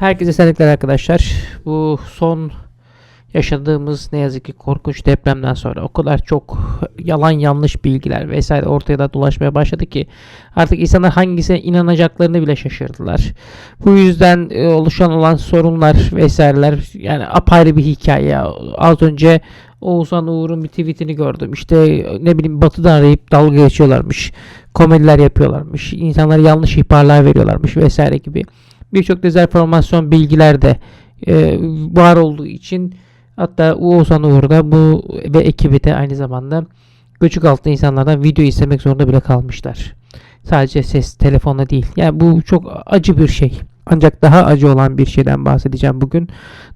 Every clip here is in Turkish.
Herkese selamlar arkadaşlar. Bu son yaşadığımız ne yazık ki korkunç depremden sonra o kadar çok yalan yanlış bilgiler vesaire ortaya da dolaşmaya başladı ki artık insanlar hangisine inanacaklarını bile şaşırdılar. Bu yüzden e, oluşan olan sorunlar vesaireler yani apayrı bir hikaye. Az önce Oğuzhan Uğur'un bir tweetini gördüm. İşte ne bileyim batıdan arayıp dalga geçiyorlarmış. Komediler yapıyorlarmış. İnsanlara yanlış ihbarlar veriyorlarmış vesaire gibi birçok dezenformasyon bilgiler de e, var olduğu için hatta Oğuzhan Uğur da bu ve ekibi de aynı zamanda göçük altı insanlardan video istemek zorunda bile kalmışlar. Sadece ses telefonla değil. Yani bu çok acı bir şey. Ancak daha acı olan bir şeyden bahsedeceğim bugün.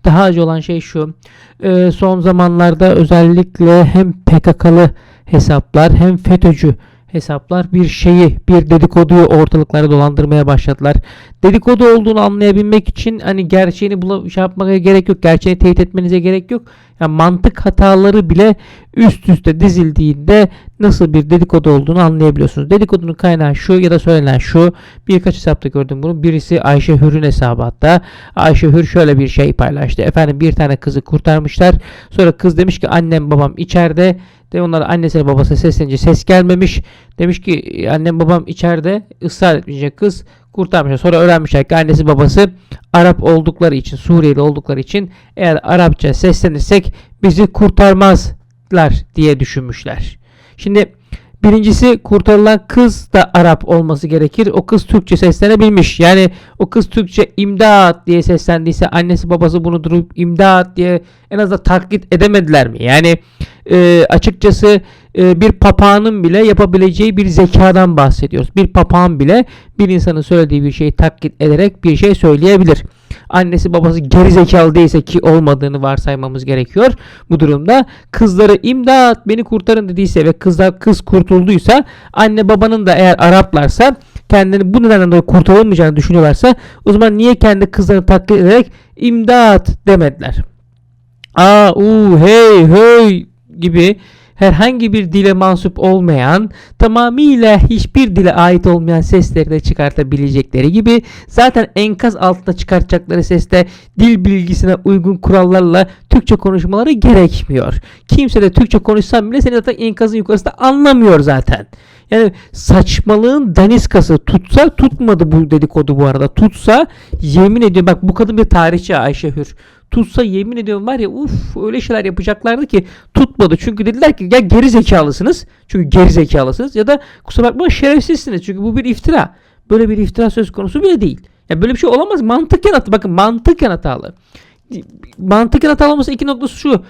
Daha acı olan şey şu. E, son zamanlarda özellikle hem PKK'lı hesaplar hem FETÖ'cü hesaplar bir şeyi, bir dedikoduyu ortalıklara dolandırmaya başladılar. Dedikodu olduğunu anlayabilmek için hani gerçeğini bula, şey yapmaya gerek yok. Gerçeğini teyit etmenize gerek yok. Yani mantık hataları bile üst üste dizildiğinde nasıl bir dedikodu olduğunu anlayabiliyorsunuz. Dedikodunun kaynağı şu ya da söylenen şu. Birkaç hesapta gördüm bunu. Birisi Ayşe Hür'ün hesabı hatta. Ayşe Hür şöyle bir şey paylaştı. Efendim bir tane kızı kurtarmışlar. Sonra kız demiş ki annem babam içeride. De onlara annesine babasına seslenince ses gelmemiş. Demiş ki annem babam içeride ısrar etmeyecek kız kurtarmışlar. Sonra öğrenmişler ki annesi babası Arap oldukları için Suriyeli oldukları için eğer Arapça seslenirsek bizi kurtarmazlar diye düşünmüşler. Şimdi Birincisi kurtarılan kız da Arap olması gerekir. O kız Türkçe seslenebilmiş. Yani o kız Türkçe imdat diye seslendiyse annesi babası bunu durup imdat diye en azından taklit edemediler mi? Yani e, açıkçası e, bir papağanın bile yapabileceği bir zekadan bahsediyoruz. Bir papağan bile bir insanın söylediği bir şeyi taklit ederek bir şey söyleyebilir. Annesi babası geri zekalı değilse ki olmadığını varsaymamız gerekiyor. Bu durumda kızları imdat beni kurtarın dediyse ve kızlar kız kurtulduysa anne babanın da eğer Araplarsa kendini bu nedenden dolayı kurtarılmayacağını düşünüyorlarsa o zaman niye kendi kızlarını taklit ederek imdat demediler? Aa, u, hey, hey gibi herhangi bir dile mansup olmayan, tamamıyla hiçbir dile ait olmayan sesleri de çıkartabilecekleri gibi zaten enkaz altında çıkartacakları seste dil bilgisine uygun kurallarla Türkçe konuşmaları gerekmiyor. Kimse de Türkçe konuşsam bile seni zaten enkazın yukarısında anlamıyor zaten. Yani saçmalığın daniskası tutsa tutmadı bu dedikodu bu arada. Tutsa yemin ediyorum bak bu kadın bir tarihçi Ayşe Hür tutsa yemin ediyorum var ya uf öyle şeyler yapacaklardı ki tutmadı. Çünkü dediler ki ya geri zekalısınız. Çünkü geri zekalısınız ya da kusura bakma şerefsizsiniz. Çünkü bu bir iftira. Böyle bir iftira söz konusu bile değil. Ya böyle bir şey olamaz. Mantıken hatalı. Bakın mantıken hatalı. Mantıken hatalı olması iki noktası şu.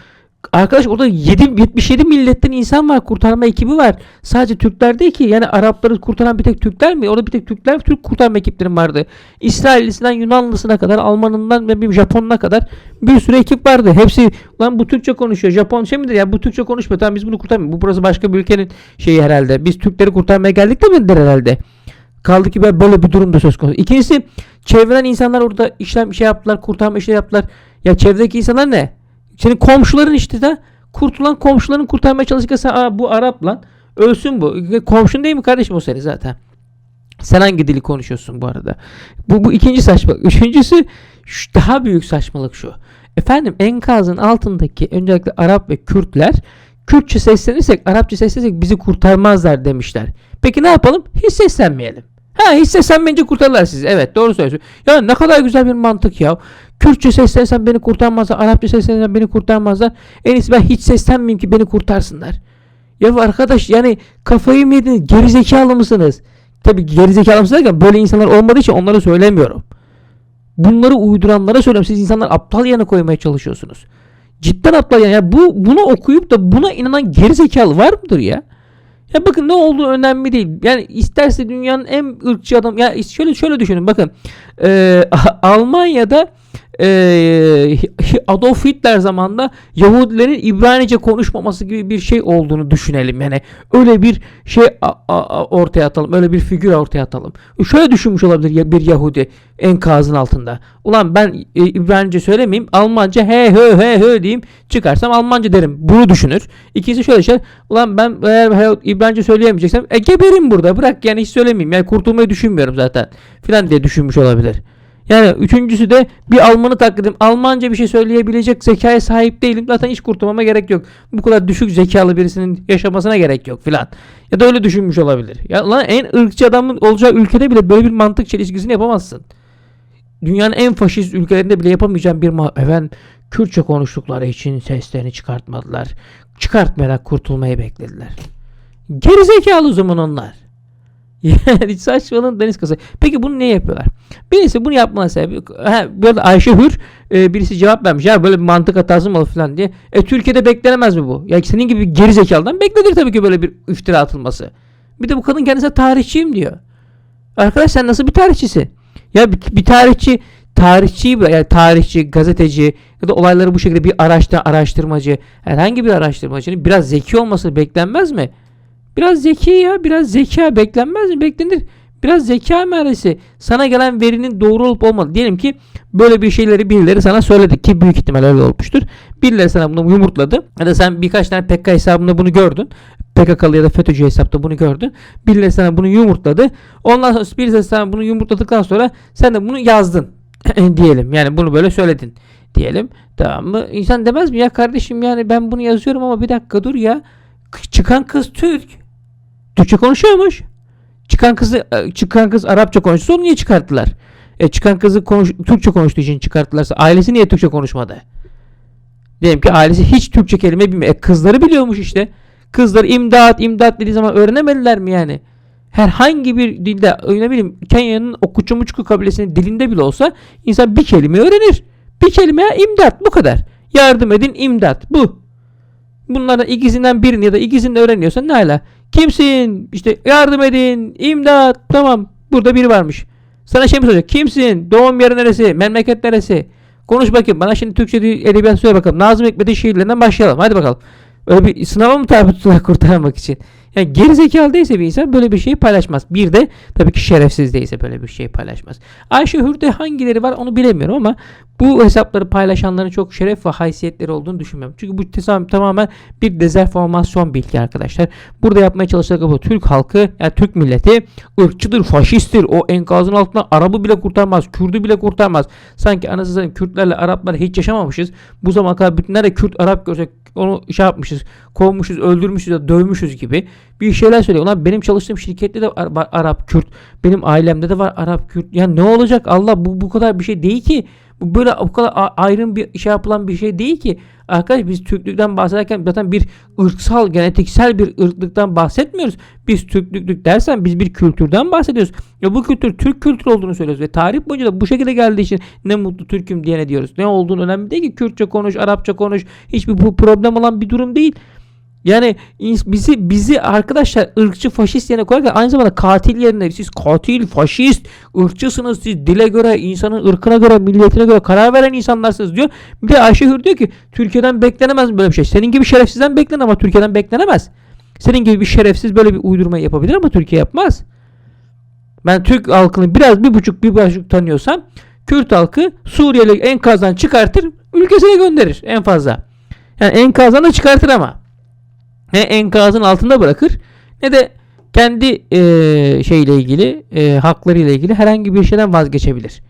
Arkadaş orada 7, 77 milletten insan var. Kurtarma ekibi var. Sadece Türkler değil ki. Yani Arapları kurtaran bir tek Türkler mi? Orada bir tek Türkler, Türk kurtarma ekiplerim vardı. İsraillisinden Yunanlısına kadar, Almanından ve bir Japonuna kadar bir sürü ekip vardı. Hepsi lan bu Türkçe konuşuyor. Japon şey midir ya? Bu Türkçe konuşmuyor. Tamam biz bunu kurtarmıyoruz. Bu burası başka bir ülkenin şeyi herhalde. Biz Türkleri kurtarmaya geldik de midir herhalde? Kaldı ki böyle bir durumda söz konusu. İkincisi çevreden insanlar orada işlem şey yaptılar, kurtarma işleri yaptılar. Ya çevredeki insanlar ne? Senin komşuların işte de kurtulan komşuların kurtarmaya çalışırsa Aa, bu Arap lan. Ölsün bu. Komşun değil mi kardeşim o seni zaten. Sen hangi dili konuşuyorsun bu arada? Bu, bu ikinci saçmalık. Üçüncüsü şu, daha büyük saçmalık şu. Efendim enkazın altındaki öncelikle Arap ve Kürtler Kürtçe seslenirsek, Arapça seslenirsek bizi kurtarmazlar demişler. Peki ne yapalım? Hiç seslenmeyelim. Ha hiç seslenmeyince kurtarırlar sizi. Evet doğru söylüyorsun. Ya ne kadar güzel bir mantık ya. Kürtçe seslensem beni kurtarmazlar. Arapça seslensem beni kurtarmazlar. En iyisi ben hiç seslenmeyeyim ki beni kurtarsınlar. Ya arkadaş yani kafayı mı yediniz? Gerizekalı mısınız? Tabi gerizekalı mısınız derken böyle insanlar olmadığı için onları söylemiyorum. Bunları uyduranlara söylüyorum. Siz insanlar aptal yana koymaya çalışıyorsunuz. Cidden aptal yana. Ya bu, bunu okuyup da buna inanan gerizekalı var mıdır ya? Ya bakın ne olduğu önemli değil. Yani isterse dünyanın en ırkçı adam ya şöyle şöyle düşünün bakın. Ee, Almanya'da e, Adolf Hitler zamanında Yahudilerin İbranice konuşmaması gibi bir şey olduğunu düşünelim. Yani öyle bir şey ortaya atalım. Öyle bir figür ortaya atalım. Şöyle düşünmüş olabilir bir Yahudi enkazın altında. Ulan ben e, İbranice söylemeyeyim. Almanca he he he he diyeyim. Çıkarsam Almanca derim. Bunu düşünür. İkisi şöyle şey. Ulan ben eğer İbranice söyleyemeyeceksem e geberim burada. Bırak yani hiç söylemeyeyim. Yani kurtulmayı düşünmüyorum zaten. Filan diye düşünmüş olabilir. Yani üçüncüsü de bir Almanı taklidim. Almanca bir şey söyleyebilecek zekaya sahip değilim. Zaten hiç kurtulmama gerek yok. Bu kadar düşük zekalı birisinin yaşamasına gerek yok filan. Ya da öyle düşünmüş olabilir. Ya lan en ırkçı adamın olacağı ülkede bile böyle bir mantık çelişkisini yapamazsın. Dünyanın en faşist ülkelerinde bile yapamayacağım bir ma efendim Kürtçe konuştukları için seslerini çıkartmadılar. Çıkartmayarak kurtulmayı beklediler. Gerizekalı zaman onlar. Yani saçmalığın deniz kası. Peki bunu ne yapıyorlar? Birisi bunu yapma sebebi ha, böyle Ayşe Hür e, birisi cevap vermiş. Ya böyle bir mantık hatası mı falan diye. E Türkiye'de beklenemez mi bu? Ya senin gibi bir gerizekalıdan beklenir tabii ki böyle bir iftira atılması. Bir de bu kadın kendisine tarihçiyim diyor. Arkadaş sen nasıl bir tarihçisin? Ya bir, bir tarihçi tarihçi yani tarihçi, gazeteci ya da olayları bu şekilde bir araştır, araştırmacı, herhangi bir araştırmacının biraz zeki olması beklenmez mi? Biraz zeki ya, biraz zeka beklenmez mi? Beklenir. Biraz zeka meresi. Sana gelen verinin doğru olup olmadığı. Diyelim ki böyle bir şeyleri birileri sana söyledi ki büyük ihtimal öyle olmuştur. Birileri sana bunu yumurtladı. Ya da sen birkaç tane PKK hesabında bunu gördün. PKK'lı ya da FETÖ'cü hesapta bunu gördün. Birileri sana bunu yumurtladı. Ondan sonra birisi sana bunu yumurtladıktan sonra sen de bunu yazdın. diyelim. Yani bunu böyle söyledin. Diyelim. Tamam mı? İnsan demez mi ya kardeşim yani ben bunu yazıyorum ama bir dakika dur ya. Çıkan kız Türk. Türkçe konuşuyormuş. Çıkan kızı çıkan kız Arapça konuşsa onu niye çıkarttılar? E çıkan kızı konuş, Türkçe konuştuğu için çıkarttılarsa ailesi niye Türkçe konuşmadı? Diyelim ki ailesi hiç Türkçe kelime bilmiyor. E kızları biliyormuş işte. Kızlar imdat imdat dediği zaman öğrenemediler mi yani? Herhangi bir dilde ne bileyim Kenya'nın Okuçumuçku kabilesinin dilinde bile olsa insan bir kelime öğrenir. Bir kelime imdat bu kadar. Yardım edin imdat bu. Bunlardan ikisinden birini ya da ikisini öğreniyorsan ne hala? Kimsin? İşte yardım edin. imdat. Tamam. Burada biri varmış. Sana şey mi soracak? Kimsin? Doğum yeri neresi? Memleket neresi? Konuş bakayım. Bana şimdi Türkçe edebiyat söyle bakalım. Nazım Hikmet'in şiirlerinden başlayalım. Hadi bakalım. Öyle bir sınava mı tabi tutulur kurtarmak için? Yani geri zekalı değilse bir insan böyle bir şeyi paylaşmaz. Bir de tabii ki şerefsiz değilse böyle bir şeyi paylaşmaz. Ayşe Hür'de hangileri var onu bilemiyorum ama bu hesapları paylaşanların çok şeref ve haysiyetleri olduğunu düşünmüyorum. Çünkü bu tesam, tamamen bir dezenformasyon bilgi arkadaşlar. Burada yapmaya çalıştıkları bu Türk halkı, yani Türk milleti ırkçıdır, faşisttir. O enkazın altına Arap'ı bile kurtarmaz, Kürt'ü bile kurtarmaz. Sanki anasını Kürtlerle Araplar hiç yaşamamışız. Bu zamana kadar bütün nerede Kürt Arap görsek onu şey yapmışız, kovmuşuz, öldürmüşüz ya dövmüşüz gibi bir şeyler söylüyor. Ulan benim çalıştığım şirkette de var Arap Kürt, benim ailemde de var Arap Kürt. Yani ne olacak Allah bu bu kadar bir şey değil ki. Bu böyle o kadar ayrım bir şey yapılan bir şey değil ki. Arkadaş biz Türklükten bahsederken zaten bir ırksal, genetiksel bir ırklıktan bahsetmiyoruz. Biz Türklük dersen biz bir kültürden bahsediyoruz. Ya bu kültür Türk kültürü olduğunu söylüyoruz ve tarih boyunca da bu şekilde geldiği için ne mutlu Türk'üm diyene diyoruz. Ne olduğunu önemli değil ki Kürtçe konuş, Arapça konuş. Hiçbir bu problem olan bir durum değil. Yani bizi bizi arkadaşlar ırkçı faşist yerine koyarken aynı zamanda katil yerine siz katil, faşist, ırkçısınız siz dile göre, insanın ırkına göre, milletine göre karar veren insanlarsınız diyor. Bir de Ayşe Hür diyor ki Türkiye'den beklenemez böyle bir şey. Senin gibi şerefsizden beklenir ama Türkiye'den beklenemez. Senin gibi bir şerefsiz böyle bir uydurma yapabilir ama Türkiye yapmaz. Ben Türk halkını biraz bir buçuk bir buçuk tanıyorsam Kürt halkı Suriyeli enkazdan çıkartır ülkesine gönderir en fazla. Yani enkazdan da çıkartır ama ne enkazın altında bırakır ne de kendi e, şeyle ilgili e, haklarıyla ilgili herhangi bir şeyden vazgeçebilir.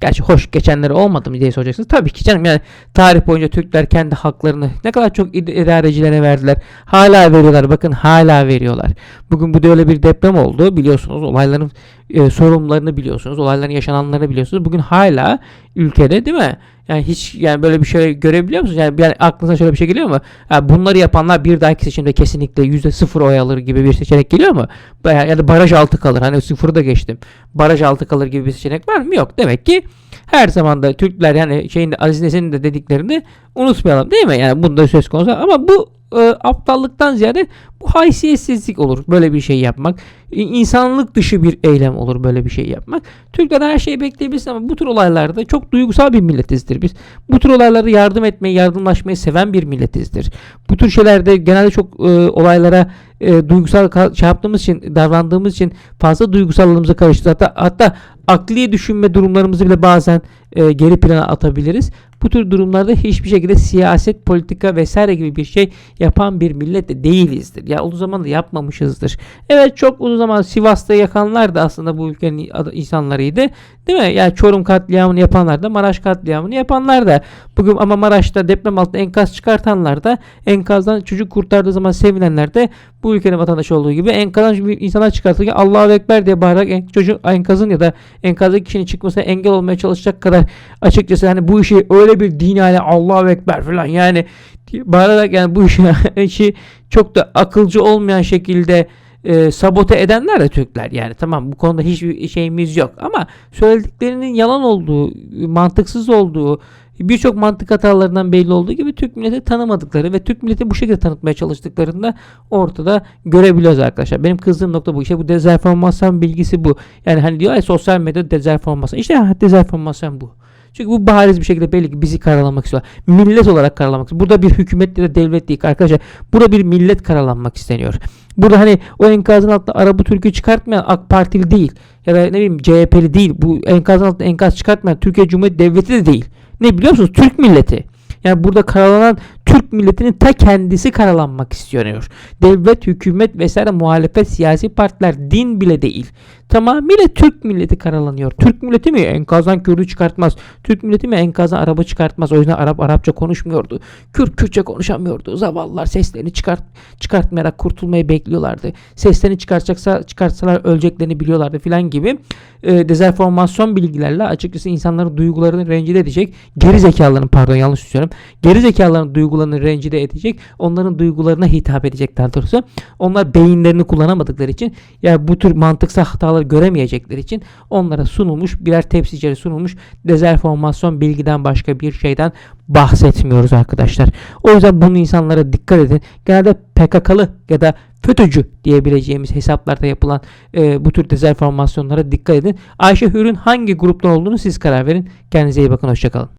Gerçi hoş geçenleri olmadı mı diye soracaksınız. Tabii ki canım yani tarih boyunca Türkler kendi haklarını ne kadar çok idarecilere verdiler. Hala veriyorlar. Bakın hala veriyorlar. Bugün bu da öyle bir deprem oldu. Biliyorsunuz olayların e, sorumlularını biliyorsunuz. Olayların yaşananlarını biliyorsunuz. Bugün hala ülkede değil mi? Yani hiç yani böyle bir şey görebiliyor musunuz? Yani, yani aklınıza şöyle bir şey geliyor mu? Yani bunları yapanlar bir dahaki seçimde kesinlikle yüzde sıfır oy alır gibi bir seçenek geliyor mu? Ya da baraj altı kalır. Hani sıfırı da geçtim. Baraj altı kalır gibi bir seçenek var mı? Yok. Demek ki her zaman da Türkler yani şeyin Aziz Nesin'in de dediklerini unutmayalım değil mi? Yani bunda söz konusu. Ama bu e, aptallıktan ziyade bu haysiyetsizlik olur böyle bir şey yapmak. İnsanlık dışı bir eylem olur böyle bir şey yapmak. Türkler her şeyi bekleyebilirsin ama bu tür olaylarda çok duygusal bir milletizdir biz. Bu tür olaylarda yardım etmeyi, yardımlaşmayı seven bir milletizdir. Bu tür şeylerde genelde çok e, olaylara e, duygusal şey yaptığımız için, davrandığımız için fazla duygusallığımıza karıştı. Hatta, hatta akli düşünme durumlarımızı bile bazen e, geri plana atabiliriz. Bu tür durumlarda hiçbir şekilde siyaset, politika vesaire gibi bir şey yapan bir millet de değilizdir. Ya o zaman da yapmamışızdır. Evet çok uzun zaman Sivas'ta yakanlar da aslında bu ülkenin insanlarıydı. Değil mi? Yani Çorum katliamını yapanlar da Maraş katliamını yapanlar da bugün ama Maraş'ta deprem altında enkaz çıkartanlar da enkazdan çocuk kurtardığı zaman sevinenler de bu ülkenin vatandaşı olduğu gibi enkazdan insanlar çıkartırken Allahu Ekber diye bağırarak en, çocuk enkazın ya da enkazdaki kişinin çıkmasına engel olmaya çalışacak kadar açıkçası hani bu işi öyle bir din hale Allahu Ekber falan yani bağırarak yani bu işi, işi çok da akılcı olmayan şekilde e, sabote edenler de Türkler yani tamam bu konuda hiçbir şeyimiz yok ama söylediklerinin yalan olduğu, mantıksız olduğu, birçok mantık hatalarından belli olduğu gibi Türk milleti tanımadıkları ve Türk milleti bu şekilde tanıtmaya çalıştıklarında ortada görebiliyoruz arkadaşlar. Benim kızdığım nokta bu. İşte bu dezenformasyon bilgisi bu. Yani hani diyor ya sosyal medyada dezenformasyon. İşte ha, dezenformasyon bu. Çünkü bu bariz bir şekilde belli ki bizi karalamak istiyorlar. Millet olarak karalamak istiyor. Burada bir hükümet ya da devlet değil arkadaşlar. Burada bir millet karalanmak isteniyor. Burada hani o enkazın altında Arabı Türk'ü çıkartmayan AK Partili değil. Ya da ne bileyim CHP'li değil. Bu enkazın altında enkaz çıkartmayan Türkiye Cumhuriyeti Devleti de değil. Ne biliyor musunuz? Türk milleti. Yani burada karalanan Türk milletinin ta kendisi karalanmak istiyor. Devlet, hükümet vesaire muhalefet, siyasi partiler, din bile değil. Tamamıyla Türk milleti karalanıyor. Türk milleti mi enkazdan Kürt'ü çıkartmaz? Türk milleti mi enkazdan araba çıkartmaz? O yüzden Arap Arapça konuşmuyordu. Kürt Kürtçe konuşamıyordu. Zavallılar seslerini çıkart çıkartmayarak kurtulmayı bekliyorlardı. Seslerini çıkartacaksa çıkartsalar öleceklerini biliyorlardı filan gibi e, dezenformasyon bilgilerle açıkçası insanların duygularını rencide edecek. Geri zekaların pardon yanlış söylüyorum. Geri zekaların duygularını rencide edecek. Onların duygularına hitap edecek daha doğrusu. Onlar beyinlerini kullanamadıkları için ya bu tür mantıksal hataları göremeyecekleri için onlara sunulmuş birer tepsicere sunulmuş dezenformasyon bilgiden başka bir şeyden bahsetmiyoruz arkadaşlar. O yüzden bunu insanlara dikkat edin. Genelde PKK'lı ya da FETÖ'cü diyebileceğimiz hesaplarda yapılan e, bu tür dezenformasyonlara dikkat edin. Ayşe Hür'ün hangi gruptan olduğunu siz karar verin. Kendinize iyi bakın. Hoşçakalın.